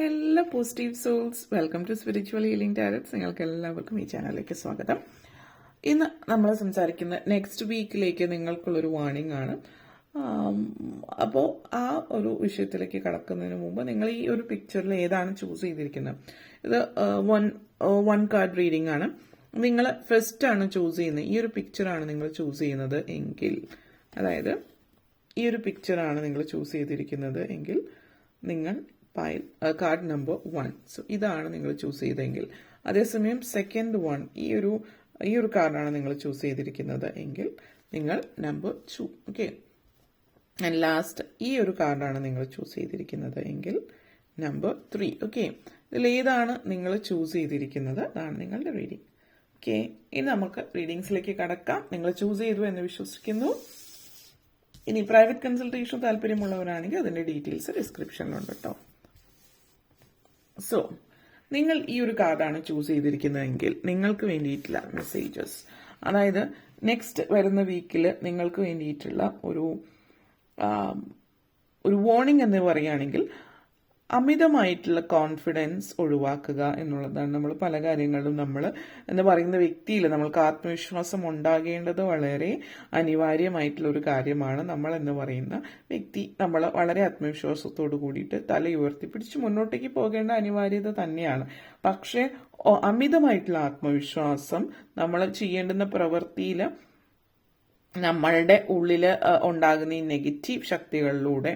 Hello positive souls welcome to spiritual healing tarots നിങ്ങൾക്ക് എല്ലാവർക്കും ഈ ചാനലിലേക്ക് സ്വാഗതം. ഇന്ന് നമ്മൾ സംസാരിക്കുന്ന നെക്സ്റ്റ് വീക്കിലേക്ക് നിങ്ങൾക്കുള്ളൊരു വാണിംഗ് ആണ്. അപ്പോൾ ആ ഒരു വിഷയത്തിലേക്ക് കടക്കുന്നതിന് മുമ്പ് നിങ്ങൾ ഈ ഒരു പിക്ചറിൽ ഏതാണ് ചൂസ് ചെയ്തിരിക്കുന്നത്? ഇത് വൺ വൺ കാർഡ് റീഡിംഗ് ആണ്. നിങ്ങൾ ഫസ്റ്റ് ആണ് ചൂസ് ചെയ്യുന്നത്. ഈ ഒരു പിക്ചറാണ് നിങ്ങൾ ചൂസ് ചെയ്യുന്നത് എങ്കിൽ അതായത് ഈ ഒരു പിക്ചറാണ് നിങ്ങൾ ചൂസ് ചെയ്തിരിക്കുന്നത് എങ്കിൽ നിങ്ങൾ pile card number one so ഇതാണ് നിങ്ങൾ ചൂസ് ചെയ്തെങ്കിൽ. അതേസമയം സെക്കൻഡ് വൺ ഈ ഒരു ഈ ഒരു കാർഡാണ് നിങ്ങൾ ചൂസ് ചെയ്തിരിക്കുന്നത് എങ്കിൽ നിങ്ങൾ number two okay and last ഈ ഒരു കാർഡാണ് നിങ്ങൾ ചൂസ് ചെയ്തിരിക്കുന്നത് എങ്കിൽ നമ്പർ ത്രീ ഓക്കെ ഇതിൽ ഏതാണ് നിങ്ങൾ ചൂസ് ചെയ്തിരിക്കുന്നത് അതാണ് നിങ്ങളുടെ റീഡിംഗ് ഓക്കെ ഇനി നമുക്ക് റീഡിങ്സിലേക്ക് കടക്കാം. നിങ്ങൾ ചൂസ് ചെയ്തു എന്ന് വിശ്വസിക്കുന്നു. ഇനി പ്രൈവറ്റ് കൺസൾട്ടേഷൻ താല്പര്യമുള്ളവരാണെങ്കിൽ അതിന്റെ ഡീറ്റെയിൽസ് ഡിസ്ക്രിപ്ഷനിലുണ്ട് കേട്ടോ സോ നിങ്ങൾ ഈ ഒരു കാർഡാണ് ചൂസ് ചെയ്തിരിക്കുന്നതെങ്കിൽ നിങ്ങൾക്ക് വേണ്ടിയിട്ടുള്ള മെസ്സേജസ് അതായത് നെക്സ്റ്റ് വരുന്ന വീക്കിൽ നിങ്ങൾക്ക് വേണ്ടിയിട്ടുള്ള ഒരു ഒരു വാർണിംഗ് എന്ന് പറയുകയാണെങ്കിൽ അമിതമായിട്ടുള്ള കോൺഫിഡൻസ് ഒഴിവാക്കുക എന്നുള്ളതാണ് നമ്മൾ പല കാര്യങ്ങളും നമ്മൾ എന്ന് പറയുന്ന വ്യക്തിയിൽ നമ്മൾക്ക് ആത്മവിശ്വാസം ഉണ്ടാകേണ്ടത് വളരെ അനിവാര്യമായിട്ടുള്ള ഒരു കാര്യമാണ്. നമ്മൾ എന്ന് പറയുന്ന വ്യക്തി നമ്മൾ വളരെ ആത്മവിശ്വാസത്തോടു കൂടിയിട്ട് തല ഉയർത്തിപ്പിടിച്ച് മുന്നോട്ടേക്ക് പോകേണ്ട അനിവാര്യത തന്നെയാണ്. പക്ഷേ അമിതമായിട്ടുള്ള ആത്മവിശ്വാസം നമ്മൾ ചെയ്യേണ്ടുന്ന പ്രവൃത്തിയിൽ നമ്മളുടെ ഉള്ളിൽ ഉണ്ടാകുന്ന ഈ നെഗറ്റീവ് ശക്തികളിലൂടെ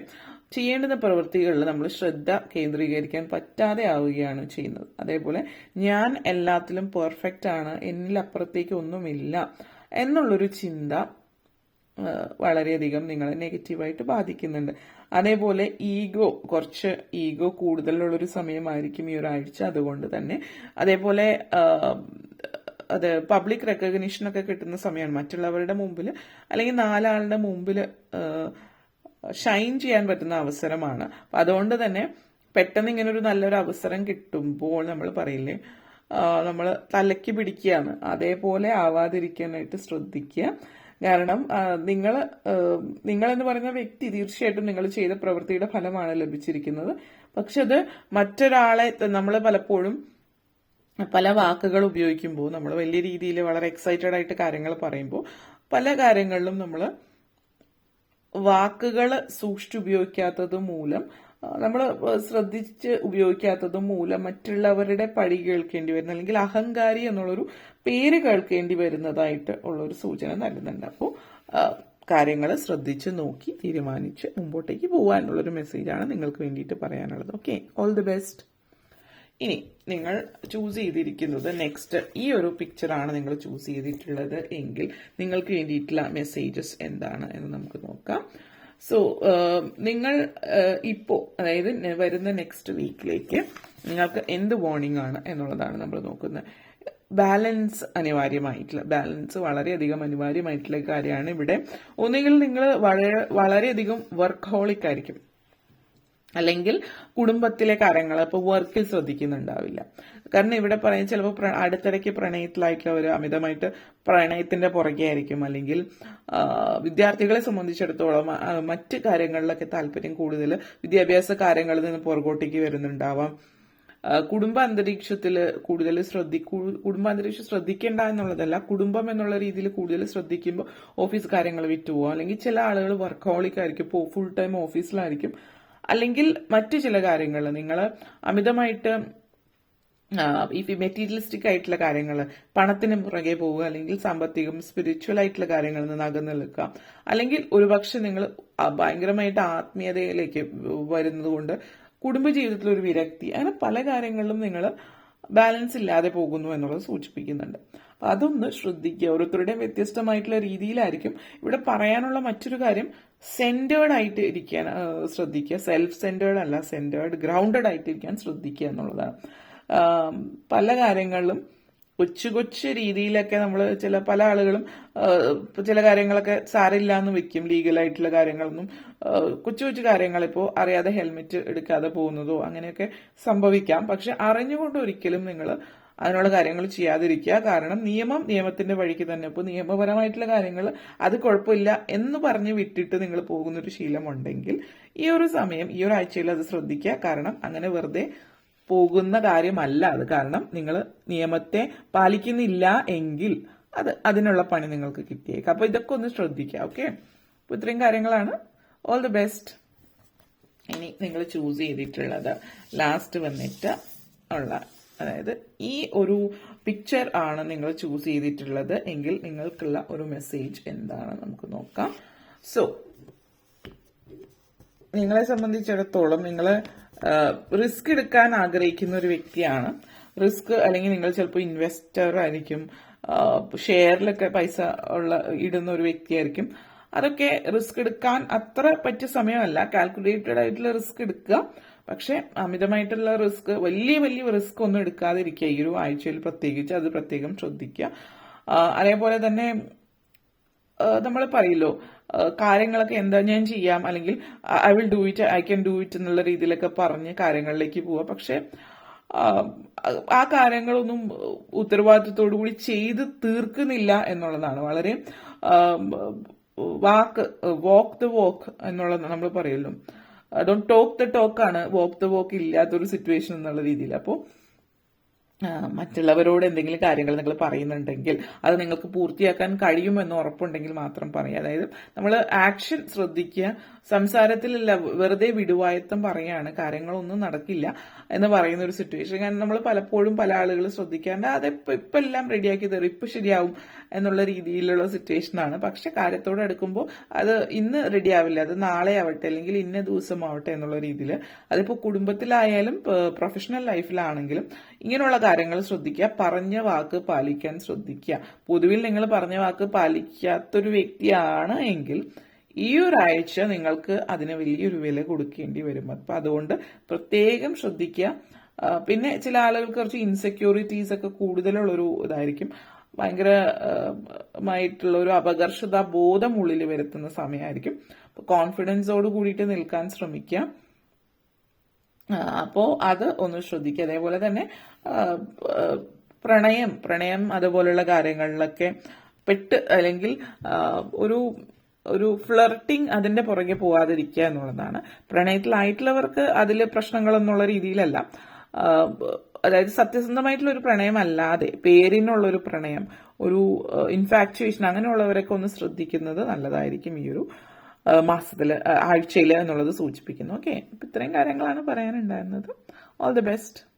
ചെയ്യേണ്ടുന്ന പ്രവൃത്തികളിൽ നമ്മൾ ശ്രദ്ധ കേന്ദ്രീകരിക്കാൻ പറ്റാതെ ആവുകയാണ് ചെയ്യുന്നത്. അതേപോലെ ഞാൻ എല്ലാത്തിലും പെർഫെക്റ്റ് ആണ് എന്നിൽ അപ്പുറത്തേക്ക് ഒന്നുമില്ല എന്നുള്ളൊരു ചിന്ത വളരെയധികം നിങ്ങളെ നെഗറ്റീവായിട്ട് ബാധിക്കുന്നുണ്ട്. അതേപോലെ ഈഗോ കുറച്ച് ഈഗോ കൂടുതലുള്ളൊരു സമയമായിരിക്കും ഈ ഒരാഴ്ച അതുകൊണ്ട് തന്നെ അതേപോലെ അത് പബ്ലിക് റെക്കഗ്നീഷൻ ഒക്കെ കിട്ടുന്ന സമയമാണ്. മറ്റുള്ളവരുടെ മുമ്പിൽ അല്ലെങ്കിൽ നാലാളുടെ മുമ്പിൽ ഷൈൻ ചെയ്യാൻ പറ്റുന്ന അവസരമാണ്. അപ്പം അതുകൊണ്ട് തന്നെ പെട്ടെന്ന് ഇങ്ങനെ ഒരു നല്ലൊരു അവസരം കിട്ടുമ്പോൾ നമ്മൾ പറയില്ലേ നമ്മൾ തലയ്ക്ക് പിടിക്കുകയാണ്. അതേപോലെ ആവാതിരിക്കാനായിട്ട് ശ്രദ്ധിക്കുക. കാരണം നിങ്ങൾ നിങ്ങൾ എന്ന് പറയുന്ന വ്യക്തി തീർച്ചയായിട്ടും നിങ്ങൾ ചെയ്ത പ്രവൃത്തിയുടെ ഫലമാണ് ലഭിച്ചിരിക്കുന്നത്. പക്ഷെ അത് മറ്റൊരാളെ നമ്മൾ പലപ്പോഴും പല വാക്കുകൾ ഉപയോഗിക്കുമ്പോൾ നമ്മൾ വലിയ രീതിയിൽ വളരെ എക്സൈറ്റഡ് ആയിട്ട് കാര്യങ്ങൾ പറയുമ്പോൾ പല കാര്യങ്ങളിലും നമ്മൾ വാക്കുകൾ സൂക്ഷിച്ച് ഉപയോഗിക്കാത്തത് മൂലം നമ്മൾ ശ്രദ്ധിച്ച് ഉപയോഗിക്കാത്തത് മൂലം മറ്റുള്ളവരുടെ പഴി കേൾക്കേണ്ടി വരുന്ന അല്ലെങ്കിൽ അഹങ്കാരി എന്നുള്ളൊരു പേര് കേൾക്കേണ്ടി വരുന്നതായിട്ട് ഉള്ളൊരു സൂചന നൽകുന്നുണ്ട്. അപ്പോൾ കാര്യങ്ങൾ ശ്രദ്ധിച്ച് നോക്കി തീരുമാനിച്ച് മുമ്പോട്ടേക്ക് പോകാനുള്ളൊരു മെസ്സേജാണ് നിങ്ങൾക്ക് വേണ്ടിയിട്ട് പറയാനുള്ളത്. Okay all the best. ഇനി നിങ്ങൾ ചൂസ് ചെയ്തിരിക്കുന്നത് നെക്സ്റ്റ് ഈ ഒരു പിക്ചറാണ് നിങ്ങൾ ചൂസ് ചെയ്തിട്ടുള്ളത് എങ്കിൽ നിങ്ങൾക്ക് വേണ്ടിയിട്ടുള്ള മെസ്സേജസ് എന്താണ് എന്ന് നമുക്ക് നോക്കാം. സോ നിങ്ങൾ ഇപ്പോൾ അതായത് വരുന്ന നെക്സ്റ്റ് വീക്കിലേക്ക് നിങ്ങൾക്ക് എന്ത് വാർണിംഗ് ആണ് എന്നുള്ളതാണ് നമ്മൾ നോക്കുന്നത്. ബാലൻസ് അനിവാര്യമായിട്ടുള്ള ബാലൻസ് വളരെയധികം അനിവാര്യമായിട്ടുള്ള കാര്യമാണ് ഇവിടെ. ഒന്നുകിൽ നിങ്ങൾ വളരെ വളരെയധികം വർക്ക് ഹോളിക് ആയിരിക്കും. അല്ലെങ്കിൽ കുടുംബത്തിലെ കാര്യങ്ങൾ ഇപ്പോൾ വർക്കിൽ ശ്രദ്ധിക്കുന്നുണ്ടാവില്ല. കാരണം ഇവിടെ പറയുന്നത് ചിലപ്പോൾ അടുത്തിടയ്ക്ക് പ്രണയത്തിലായിട്ടുള്ളവർ അമിതമായിട്ട് പ്രണയത്തിന്റെ പുറകെ ആയിരിക്കും അല്ലെങ്കിൽ വിദ്യാർത്ഥികളെ സംബന്ധിച്ചിടത്തോളം മറ്റ് കാര്യങ്ങളിലൊക്കെ താല്പര്യം കൂടുതൽ വിദ്യാഭ്യാസ കാര്യങ്ങളിൽ നിന്ന് പുറകോട്ടേക്ക് വരുന്നുണ്ടാവാം. കുടുംബ അന്തരീക്ഷത്തിൽ കൂടുതൽ ശ്രദ്ധി കുടുംബ അന്തരീക്ഷം ശ്രദ്ധിക്കേണ്ട എന്നുള്ളതല്ല കുടുംബം എന്നുള്ള രീതിയിൽ കൂടുതൽ ശ്രദ്ധിക്കുമ്പോൾ ഓഫീസ് കാര്യങ്ങൾ വിറ്റുപോകും അല്ലെങ്കിൽ ചില ആളുകൾ വർക്കഹോളിക് ആയിരിക്കും ഫുൾ ടൈം ഓഫീസിലായിരിക്കും അല്ലെങ്കിൽ മറ്റു ചില കാര്യങ്ങൾ നിങ്ങൾ അമിതമായിട്ട് ഈ മെറ്റീരിയലിസ്റ്റിക് ആയിട്ടുള്ള കാര്യങ്ങൾ പണത്തിന് പുറകെ പോവുക അല്ലെങ്കിൽ സാമ്പത്തികം സ്പിരിച്വൽ ആയിട്ടുള്ള കാര്യങ്ങളിൽ നിന്ന് അകന്നു നിൽക്കുക. അല്ലെങ്കിൽ ഒരുപക്ഷെ നിങ്ങൾ ഭയങ്കരമായിട്ട് ആത്മീയതയിലേക്ക് വരുന്നത് കൊണ്ട് കുടുംബജീവിതത്തിൽ ഒരു വിരക്തി. അങ്ങനെ പല കാര്യങ്ങളിലും നിങ്ങൾ ബാലൻസ് ഇല്ലാതെ പോകുന്നു എന്നുള്ളത് സൂചിപ്പിക്കുന്നുണ്ട്. അപ്പൊ അതൊന്ന് ശ്രദ്ധിക്കുക. ഓരോരുത്തരുടെയും വ്യത്യസ്തമായിട്ടുള്ള രീതിയിലായിരിക്കും. ഇവിടെ പറയാനുള്ള മറ്റൊരു കാര്യം സെന്റേർഡ് ആയിട്ട് ഇരിക്കാൻ ശ്രദ്ധിക്കുക. സെൽഫ് സെന്റേർഡ് അല്ല സെന്റേർഡ് ഗ്രൗണ്ടഡ് ആയിട്ട് ഇരിക്കാൻ ശ്രദ്ധിക്കുക എന്നുള്ളതാണ്. പല കാര്യങ്ങളിലും കൊച്ചു കൊച്ചു രീതിയിലൊക്കെ നമ്മൾ ചില പല ആളുകളും ചില കാര്യങ്ങളൊക്കെ സാരില്ല എന്ന് വെക്കും ലീഗലായിട്ടുള്ള കാര്യങ്ങളൊന്നും കൊച്ചു കൊച്ചു കാര്യങ്ങൾ ഇപ്പോൾ അറിയാതെ ഹെൽമെറ്റ് എടുക്കാതെ പോകുന്നതോ അങ്ങനെയൊക്കെ സംഭവിക്കാം. പക്ഷെ അറിഞ്ഞുകൊണ്ട് ഒരിക്കലും നിങ്ങൾ അതിനുള്ള കാര്യങ്ങൾ ചെയ്യാതിരിക്കുക. കാരണം നിയമം നിയമത്തിന്റെ വഴിക്ക് തന്നെ. ഇപ്പോൾ നിയമപരമായിട്ടുള്ള കാര്യങ്ങൾ അത് കുഴപ്പമില്ല എന്ന് പറഞ്ഞ് വിട്ടിട്ട് നിങ്ങൾ പോകുന്നൊരു ശീലമുണ്ടെങ്കിൽ ഈ ഒരു സമയം ഈ ഒരു ആഴ്ചയിൽ അത് ശ്രദ്ധിക്കുക. കാരണം അങ്ങനെ വെറുതെ പോകുന്ന കാര്യമല്ല അത്. കാരണം നിങ്ങൾ നിയമത്തെ പാലിക്കുന്നില്ല എങ്കിൽ അത് അതിനുള്ള പണി നിങ്ങൾക്ക് കിട്ടിയേക്കാം. അപ്പോൾ ഇതൊക്കെ ഒന്ന് ശ്രദ്ധിക്കുക. ഓക്കെ? അപ്പോൾ ഇത്രയും കാര്യങ്ങളാണ്. ഓൾ ദി ബെസ്റ്റ് ഇനി നിങ്ങൾ ചൂസ് ചെയ്തിട്ടുള്ളത്. ലാസ്റ്റ് വന്നിട്ട് ഉള്ള അതായത് ഈ ഒരു പിക്ചർ ആണ് നിങ്ങൾ ചൂസ് ചെയ്തിട്ടുള്ളത്. എങ്കിൽ നിങ്ങൾക്കുള്ള ഒരു മെസ്സേജ് എന്താണ് നമുക്ക് നോക്കാം. സോ നിങ്ങളെ സംബന്ധിച്ചിടത്തോളം നിങ്ങൾ റിസ്ക് എടുക്കാൻ ആഗ്രഹിക്കുന്ന ഒരു വ്യക്തിയാണ്. റിസ്ക് അല്ലെങ്കിൽ നിങ്ങൾ ചിലപ്പോൾ ഇൻവെസ്റ്റർ ആയിരിക്കും ഷെയറിലൊക്കെ പൈസ ഉള്ള ഇടുന്ന ഒരു വ്യക്തിയായിരിക്കും. അതൊക്കെ റിസ്ക് എടുക്കാൻ അത്ര പറ്റിയ സമയമല്ല. കാൽക്കുലേറ്റഡ് ആയിട്ടുള്ള റിസ്ക് എടുക്കുക. പക്ഷെ അമിതമായിട്ടുള്ള റിസ്ക് വലിയ വലിയ റിസ്ക് ഒന്നും എടുക്കാതിരിക്കുക. ഈ ഒരു ആഴ്ചയിൽ പ്രത്യേകിച്ച് അത് പ്രത്യേകം ശ്രദ്ധിക്കുക. അതേപോലെ തന്നെ നമ്മൾ പറയില്ലോ കാര്യങ്ങളൊക്കെ എന്താ ഞാൻ ചെയ്യാം? അല്ലെങ്കിൽ I will do it I can do it എന്നുള്ള രീതിയിലൊക്കെ പറഞ്ഞ് കാര്യങ്ങളിലേക്ക് പോവുക. പക്ഷെ ആ, കാര്യങ്ങളൊന്നും ഉത്തരവാദിത്വത്തോടു കൂടി ചെയ്ത് തീർക്കുന്നില്ല എന്നുള്ളതാണ്. വളരെ വാക്ക് വാക്ക് ദ വോക്ക് എന്നുള്ളത് നമ്മൾ പറയുമല്ലോ ഡോണ്ട് ടോക്ക് ദ ടോക്ക് ആണ്. വോക്ക് ദ വോക്ക് ഇല്ലാത്തൊരു സിറ്റുവേഷൻ എന്നുള്ള രീതിയിൽ. അപ്പോൾ മറ്റുള്ളവരോട് എന്തെങ്കിലും കാര്യങ്ങൾ നിങ്ങൾ പറയുന്നുണ്ടെങ്കിൽ അത് നിങ്ങൾക്ക് പൂർത്തിയാക്കാൻ കഴിയുമെന്ന് ഉറപ്പുണ്ടെങ്കിൽ മാത്രം പറയുക. അതായത് നമ്മൾ ആക്ഷൻ ശ്രദ്ധിക്കുക. സംസാരത്തിലല്ല വെറുതെ വിടുവായത്തം പറയാണ്. കാര്യങ്ങളൊന്നും നടക്കില്ല എന്ന് പറയുന്ന ഒരു സിറ്റുവേഷൻ കാരണം നമ്മൾ പലപ്പോഴും പല ആളുകൾ ശ്രദ്ധിക്കാണ്ട് അത് ഇപ്പം എല്ലാം റെഡിയാക്കി തരും. ഇപ്പം ശരിയാവും എന്നുള്ള രീതിയിലുള്ള സിറ്റുവേഷൻ ആണ്. പക്ഷെ കാര്യത്തോട് അടുക്കുമ്പോൾ അത് ഇന്ന് റെഡിയാവില്ല അത് നാളെ ആവട്ടെ അല്ലെങ്കിൽ ഇന്ന ദിവസം ആവട്ടെ എന്നുള്ള രീതിയിൽ. അതിപ്പോൾ കുടുംബത്തിലായാലും പ്രൊഫഷണൽ ലൈഫിലാണെങ്കിലും ഇങ്ങനെയുള്ള കാര്യങ്ങൾ ശ്രദ്ധിക്കുക പറഞ്ഞ വാക്ക് പാലിക്കാൻ ശ്രദ്ധിക്കുക. പൊതുവിൽ നിങ്ങൾ പറഞ്ഞ വാക്ക് പാലിക്കാത്തൊരു വ്യക്തിയാണ് എങ്കിൽ ഈ ഒരാഴ്ച നിങ്ങൾക്ക് അതിന് വലിയൊരു വില കൊടുക്കേണ്ടി വരും. അപ്പൊ അതുകൊണ്ട് പ്രത്യേകം ശ്രദ്ധിക്കുക. പിന്നെ ചില ആളുകൾക്ക് കുറച്ച് ഇൻസെക്യൂരിറ്റീസ് ഒക്കെ കൂടുതലുള്ളൊരു ഇതായിരിക്കും. ഭയങ്കരമായിട്ടുള്ള ഒരു അപകർഷതാ ബോധം ഉള്ളിൽ വരുത്തുന്ന സമയമായിരിക്കും. കോൺഫിഡൻസോട് കൂടിയിട്ട് നിൽക്കാൻ ശ്രമിക്കുക. അപ്പോൾ അത് ഒന്ന് ശ്രദ്ധിക്കുക. അതേപോലെ തന്നെ പ്രണയം പ്രണയം അതുപോലുള്ള കാര്യങ്ങളിലൊക്കെ പെട്ട് അല്ലെങ്കിൽ ഒരു ഒരു ഫ്ലർട്ടിങ് അതിന്റെ പുറകെ പോവാതിരിക്കുക എന്നുള്ളതാണ്. പ്രണയത്തിലായിട്ടുള്ളവർക്ക് അതിൽ പ്രശ്നങ്ങളെന്നുള്ള രീതിയിലല്ല. അതായത് സത്യസന്ധമായിട്ടുള്ള ഒരു പ്രണയം അല്ലാതെ പേരിനുള്ള ഒരു പ്രണയം ഒരു ഇൻഫാക്ച്വേഷൻ അങ്ങനെയുള്ളവരൊക്കെ ഒന്ന് ശ്രദ്ധിക്കുന്നത് നല്ലതായിരിക്കും ഈ ഒരു മാസത്തിൽ ആഴ്ചയിൽ എന്നുള്ളത് സൂചിപ്പിക്കുന്നു. ഓക്കെ ഇത്രയും കാര്യങ്ങളാണ് പറയാനുണ്ടായിരുന്നത്. All the best